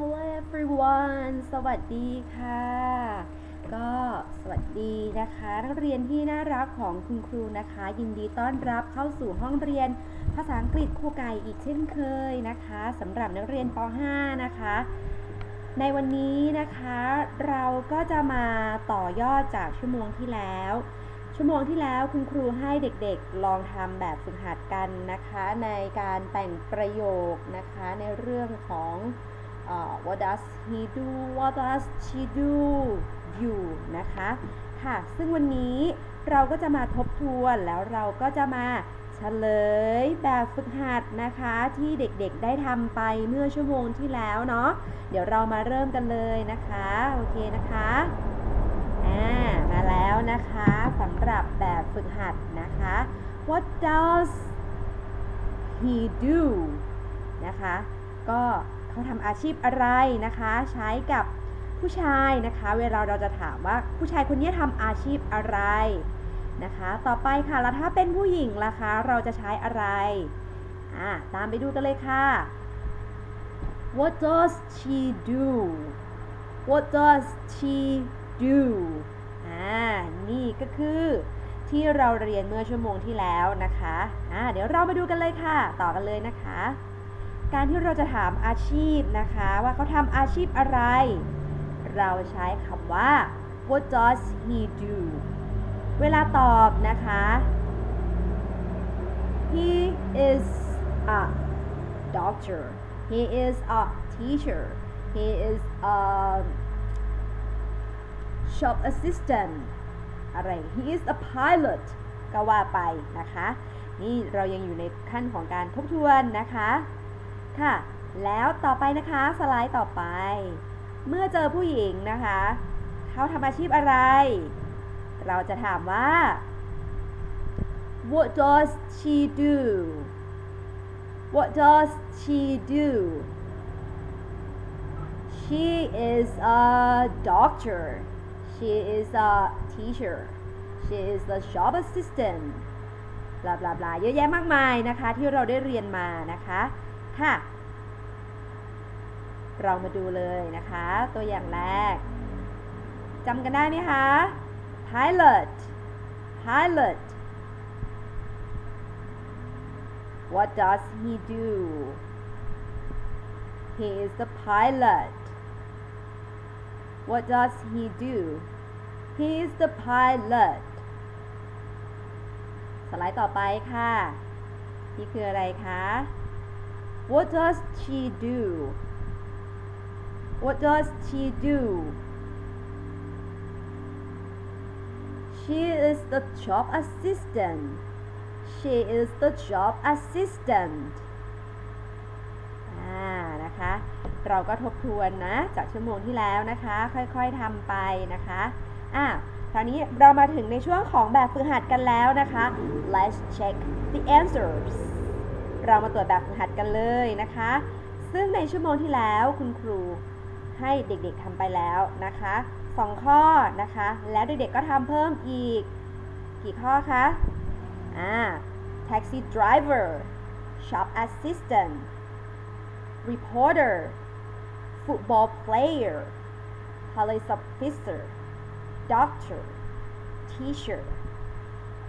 Hello everyone สวัสดีค่ะ ก็สวัสดีนะคะ นักเรียนที่น่ารักของคุณครูนะคะ ยินดีต้อนรับเข้าสู่ห้องเรียนภาษาอังกฤษครูไก่อีกเช่นเคยนะคะสำหรับนักเรียนป .5 นะคะ ในวันนี้นะคะเราก็จะมาต่อยอดจากชั่วโมงที่แล้ว ชั่วโมงที่แล้วคุณครูให้เด็กๆลองทำแบบฝึกหัดกันนะคะ ในการแต่งประโยคนะคะในเรื่องของ เออ what does he do what does she do you นะคะค่ะ ซึ่งวันนี้เราก็จะมาทบทวนแล้วเราก็จะมาเฉลยแบบฝึกหัดนะคะที่เด็กๆได้ทำไปเมื่อชั่วโมงที่แล้วเนาะเดี๋ยวเรามาเริ่มกันเลยนะคะ โอเคนะคะอ่ามาแล้วนะคะสำหรับแบบฝึกหัดนะคะ What does he do นะคะ ก็ เขาทำอาชีพอะไรนะคะ ใช้กับผู้ชายนะคะ เวลาเราจะถามว่าผู้ชายคนนี้ทำอาชีพอะไรนะคะ ต่อไปค่ะแล้วถ้าเป็นผู้หญิงล่ะคะเราจะใช้อะไรอ่าตามไปดูกันเลยค่ะ What does she do What does she do อ่านี่ก็คือที่เราเรียนเมื่อชั่วโมงที่แล้วนะคะอ่าเดี๋ยวเรามาดูกันเลยค่ะ ต่อกันเลยนะคะ การที่เราจะถามอาชีพนะคะ ว่าเขาทำอาชีพอะไร เราใช้คำว่า what does he do เวลาตอบนะคะ he is a doctor he is a teacher he is a shop assistant อะไร he is a pilot ก็ว่าไปนะคะ นี่เรายังอยู่ในขั้นของการทบทวนนะคะ ค่ะ แล้วต่อไปนะคะสไลด์ต่อไป เมื่อเจอผู้หญิงนะคะ เขาทำอาชีพอะไร เราจะถามว่า what does she do what does she do she is a doctor she is a teacher she is a shop assistant บลาบลาบลาเยอะแยะมากมายนะคะ ที่เราได้เรียนมานะคะ ค่ะ เรามาดูเลยนะคะ ตัวอย่างแรกจำกันได้ไหมคะ pilot pilot what does he do he is the pilot what does he do he is the pilot สไลด์ต่อไปค่ะ นี่คืออะไรคะ what does she do what does she do she is the job assistant she is the job assistant อ่านะคะ เราก็ทบทวนนะ จากชั่วโมงที่แล้วนะคะ ค่อยๆทำไปนะคะอะคราวนี้เรามาถึงในช่วงของแบบฝึกหัดกันแล้วนะคะ let's check the answers เรามาตรวจแบบฝึกหัดกันเลยนะคะ ซึ่งในชั่วโมงที่แล้วคุณครูให้เด็กๆทำไปแล้วนะคะสองข้อนะคะ แล้วเด็กๆก็ทำเพิ่มอีก กี่ข้อคะอ่า taxi driver shop assistant reporter football player police officer doctor teacher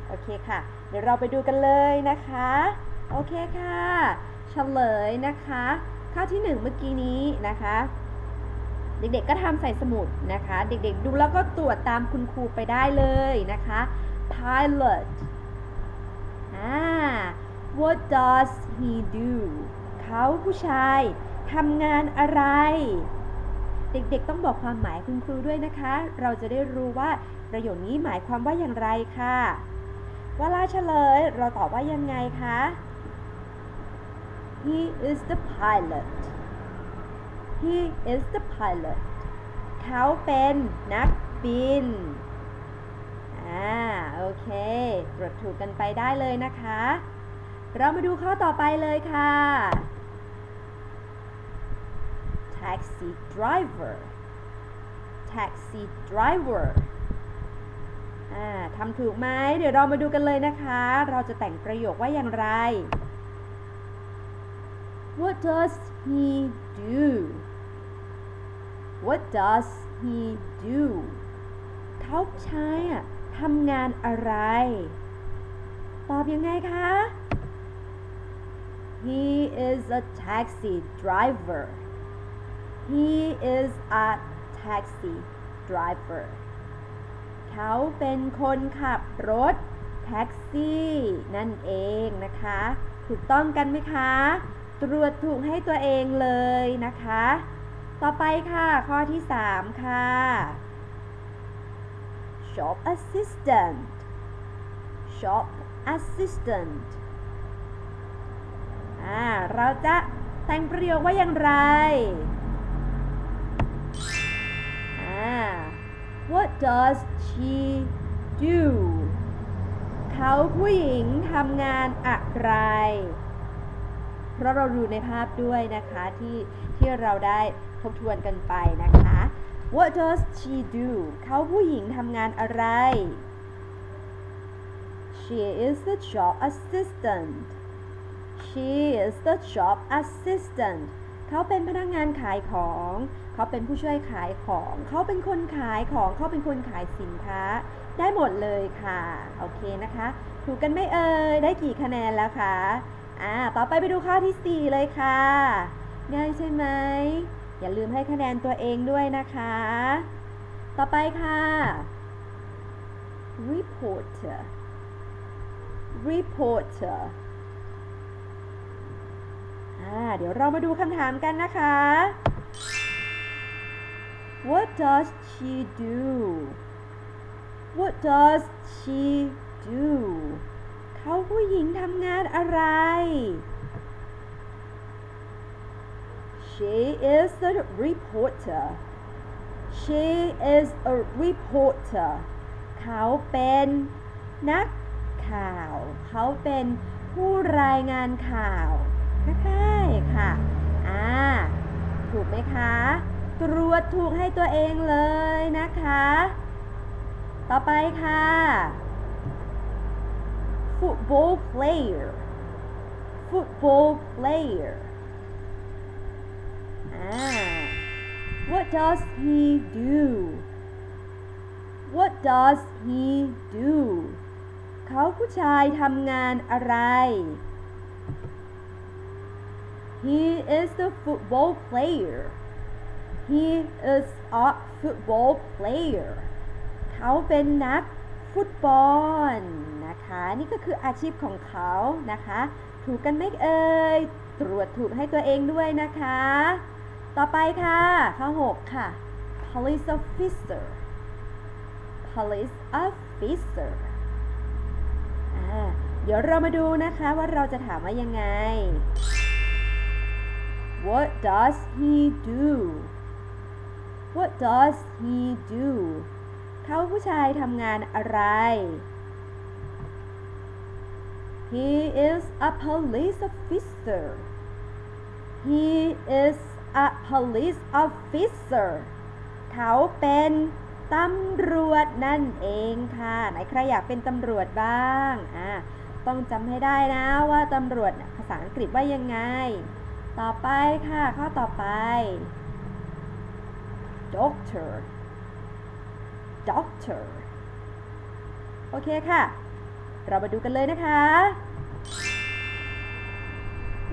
โอเคค่ะ เดี๋ยวเราไปดูกันเลยนะคะ โอเคค่ะเฉลยนะคะข้อที่หนึ่งเมื่อกี้นี้นะคะ เด็กๆก็ทำใส่สมุดนะคะ เด็กๆดูแล้วก็ตรวจตามคุณครูไปได้เลยนะคะ pilot อ่า what does he do เขาผู้ชายทำงานอะไร เด็กๆต้องบอกความหมายคุณครูด้วยนะคะ เราจะได้รู้ว่าประโยคนี้หมายความว่าอย่างไรค่ะ เวลาเฉลยเราตอบว่ายังไงคะ he is the pilot he is the pilot เขาเป็นนักบิน อ่า โอเคตรวจถูกกันไปได้เลยนะคะ เรามาดูข้อต่อไปเลยค่ะ taxi driver taxi driver อ่าทำถูกไหม เดี๋ยวเรามาดูกันเลยนะคะ เราจะแต่งประโยคว่าอย่างไร What does he do What does he do เขาชายอะทำงานอะไร ตอบยังไงคะ He is a taxi driver He is a taxi driver เขาเป็นคนขับรถแท็กซี่ นั่นเองนะคะ ถูกต้องกันไหมคะ ตรวจถูกให้ตัวเองเลยนะคะ ต่อไปค่ะข้อที่ 3 ค่ะ shop assistant shop assistant อ่าเราจะแต่งประโยคว่าอย่างไร อ่า what does she do เขาผู้หญิงทำงานอะไร เพราะเราดูในภาพด้วยนะคะที่ที่เราได้ทบทวนกันไปนะคะ What does she do เขาผู้หญิงทำงานอะไร She is the shop assistant She is the shop assistant เขาเป็นพนักงานขายของ เขาเป็นผู้ช่วยขายของ เขาเป็นคนขายของ เขาเป็นคนขายสินค้า ได้หมดเลยค่ะ โอเคนะคะ ถูกกันไหม่เอ่ย ได้กี่คะแนนแล้วคะ อ่า ต่อไปไปดูข้อที่ 4 เลยค่ะ ง่ายใช่ไหม อย่าลืมให้คะแนนตัวเองด้วยนะคะ ต่อไปค่ะ reporter reporter อ่า เดี๋ยวเรามาดูคำถามกันนะคะ What does she do What does she do เขาผู้หญิงทำงานอะไร She is a reporter She is a reporter เขาเป็นนักข่าว เขาเป็นผู้รายงานข่าวใช่ค่ะ อ่า ถูกไหมคะ ตรวจถูกให้ตัวเองเลยนะคะ ต่อไปค่ะ football player football player อ่า what does he do what does he do เขาผู้ชายทำงานอะไร he is the football player he is a football player เขาเป็นนัก ฟุตบอลนะคะ นี่ก็คืออาชีพของเขานะคะ ถูกกันไหมเอ่ยตรวจถูกให้ตัวเองด้วยนะคะ ต่อไปค่ะข้อ6ค่ะ police officer police officer อ่าเดี๋ยวเรามาดูนะคะว่าเราจะถามว่ายังไง What does he do What does he do เขาผู้ชายทำงานอะไร He is a police officer He is a police officer เขาเป็นตำรวจนั่นเองค่ะ ไหนใครอยากเป็นตำรวจบ้าง อ่า ต้องจำให้ได้นะว่าตำรวจภาษาอังกฤษว่ายังไง ต่อไปค่ะ ข้อต่อไป doctor doctor โอเคค่ะ เรามาดูกันเลยนะคะ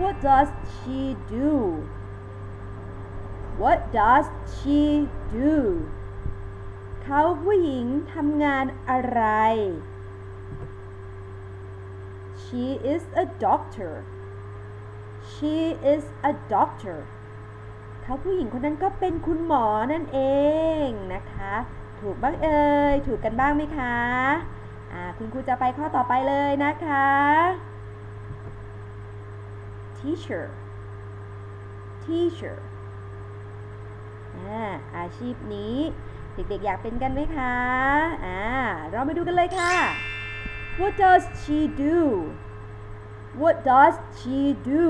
What does she do What does she do เขาผู้หญิงทำงานอะไร She is a doctor She is a doctor เขาผู้หญิงคนนั้นก็เป็นคุณหมอนั่นเองนะคะ ถูกบ้างเอ่ย ถูกกันบ้างไหมคะอ่าคุณครูจะไปข้อต่อไปเลยนะคะ teacher teacher อาอาชีพนี้ เด็กๆอยากเป็นกันไหมคะอ่าเรามาดูกันเลยค่ะ What does she do What does she do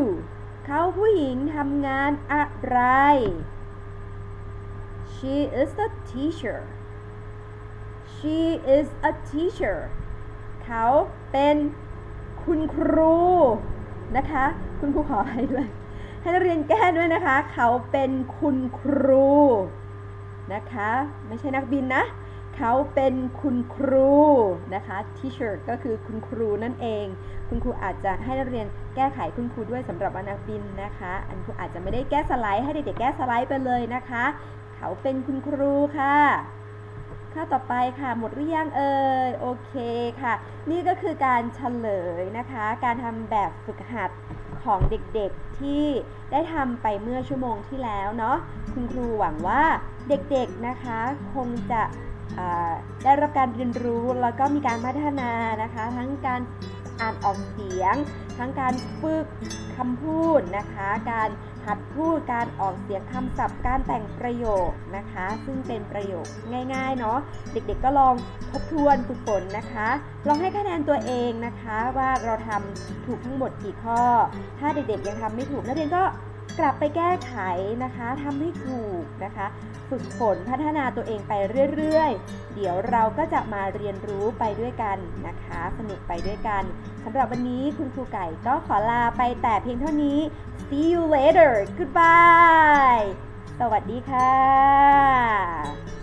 เขาผู้หญิงทำงานอะไร She is a teacher She is a teacher เขาเป็นคุณครูนะคะ คุณครูขออภัยด้วยให้นักเรียนแก้ด้วยนะคะ เขาเป็นคุณครูนะคะ ไม่ใช่นักบินนะ เขาเป็นคุณครูนะคะ teacher ก็คือคุณครูนั่นเอง คุณครูอาจจะให้นักเรียนแก้ไขคุณครูด้วยสำหรับว่านักบินนะคะ อันครูอาจจะไม่ได้แก้สไลด์ให้เด็กๆแก้สไลด์ไปเลยนะคะ เขาเป็นคุณครูค่ะ ข้าต่อไปค่ะ หมดหรือยังเอ่ยโอเคค่ะ นี่ก็คือการเฉลยนะคะ การทำแบบฝึกหัดของเด็กๆที่ได้ทำไปเมื่อชั่วโมงที่แล้วเนาะคุณครูหวังว่าเด็กๆนะคะคงจะได้รับการเรียนรู้แล้วก็มีการพัฒนานะคะ ทั้งการอ่านออกเสียง ทั้งการฝึกคำพูดนะคะ การ หัดพูดการออกเสียงคำศัพท์การแต่งประโยคนะคะ ซึ่งเป็นประโยคง่ายๆเนาะเด็กๆก็ลองทบทวนฝึกฝนนะคะ ลองให้คะแนนตัวเองนะคะว่าเราทำถูกทั้งหมดกี่ข้อ ถ้าเด็กๆยังทำไม่ถูกนักเรียนก็กลับไปแก้ไขนะคะทำให้ถูกนะคะ ฝึกฝนพัฒนาตัวเองไปเรื่อยๆ เดี๋ยวเราก็จะมาเรียนรู้ไปด้วยกันนะคะ สนุกไปด้วยกันสำหรับวันนี้คุณครูไก่ก็ขอลาไปแต่เพียงเท่านี้ see you later goodbye สวัสดีค่ะ